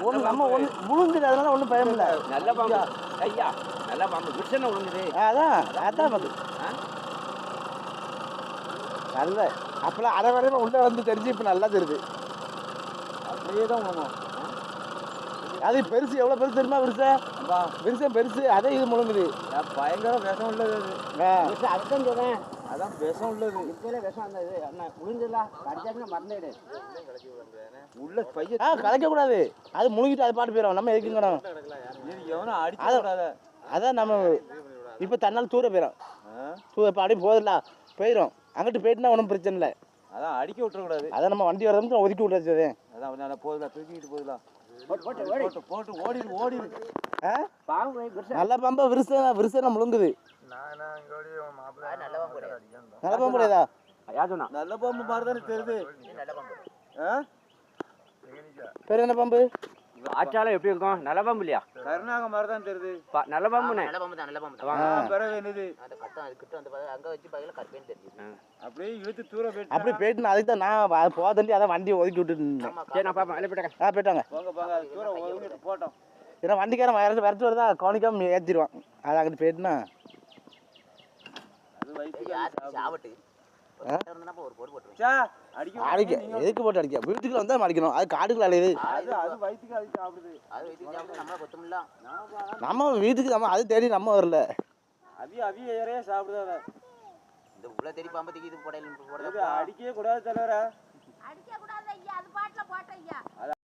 ஒன்று நம்ம ஒன்று முழுங்குது அதனால ஒன்றும் பயம் இல்லை. நல்ல பாம்பு. ஐயா. நல்ல பாம்பு. கிருஷ்ணன் விழுங்குது அதான் அதான் ஆ? நல்ல அப்பெல்லாம் அரை வரையும் உள்ளே வந்து தெரிஞ்சு இப்போ நல்லா தெரியுது. அப்படியே தான் அது பெருசு எவ்வளோ பெருசு தெரியுமா பெருசா? அப்பா பெருசா பெருசு. அதே இது முழுங்குது பயங்கர விஷம் உள்ளது அது. அதுதான் சொல்றேன். அதான் விஷம் உள்ளது. இப்பவே விஷம் அந்த இது அண்ணா முடிஞ்சல கடிச்சாச்சுன்னா மறந்துடு. உள்ள பைய ஆ கலைக்கக்கூடாது. அது முழுங்கிட்டு அது பாட்டு போயிடும் நம்ம எதுக்குங்கணும் எவனும் அடிக்க அதான் நம்ம இப்போ தன்னால் தூர போயிடும் தூர இப்போ அப்படியே போதில்ல போயிடும் அங்கிட்டு போயிட்டுனா ஒன்றும் பிரச்சனை இல்லை. அதான் அடிக்க விட்டுறக்கூடாது. அதான் நம்ம வண்டி வரதுக்கு ஒதுக்கி விட்டாச்சு அதான் நல்லா போதுல தூக்கிட்டு போதுல போட்டு போட்டு ஓடி. போட்டு போட்டு ஓடிடு ஓடிடு. நல்ல பாம்பா விரிச விரிசன முழுங்குது. நல்ல பாம்பு கிடையாது. நல்ல பாம்பு கிடையாதா? யார் சொன்னா? நல்ல பாம்பு மாதிரி தானே தெரியுது நல்ல பாம்பு. ஆ? பேர் என்ன பாம்பு? ஆச்சாரம் எப்படி இருக்கும்? நல்ல பாம்பு இல்லையா? கருணாகம் மாதிரி தான் தெரியுது. பா- நல்ல பாம்புண்ணே நல்ல பாம்பு தான் நல்ல பாம்பு. தான். பிறகு என்னது? அந்த கட்டம் அது கிட்ட வந்து பாரு, அங்க வச்சு பாக்கல கருப்பேன்னு தெரியுது அப்படியே இழுத்து தூர போயிட்டு? அப்படி போயிட்டு அதுக்கு தான் நான் தள்ளி அதான் வண்டியை ஒதுக்கி விட்டுட்டு. ஆமா சரி நான் பாப்பேன் வெளியே போயிட்டேன் ஆ போயிட்டாங்க போங்க போங்க அது தூர ஒதுங்கிட்டு போட்டோம். ஏன்னா வண்டிக்காரன் விரட்டு விரட்டு வருதா? கவனிக்காம ஏற்றிடுவான் அது அங்கிட்டு போயிட்டுனா. அது வயிற்றுக்கு யாருக்கு அடிக்க எதுக்கு போட்டு அடிக்க? வீட்டுக்குள்ள வந்தால் அடிக்கணும். அது காட்டுக்குள்ள அலையுது. நம்ம வீட்டுக்கு நம்ம அது தேடி நம்ம வரல. அவிய அவிய ஏறையே சாப்பிடுது இந்த உள்ள தேடி பாம்பத்துக்கு இது போடையில இது போட அடிக்கவே கூடாது தலைவரா. அடிக்க கூடாது ஐயா அது பாட்டுல போட்ட ஐயா.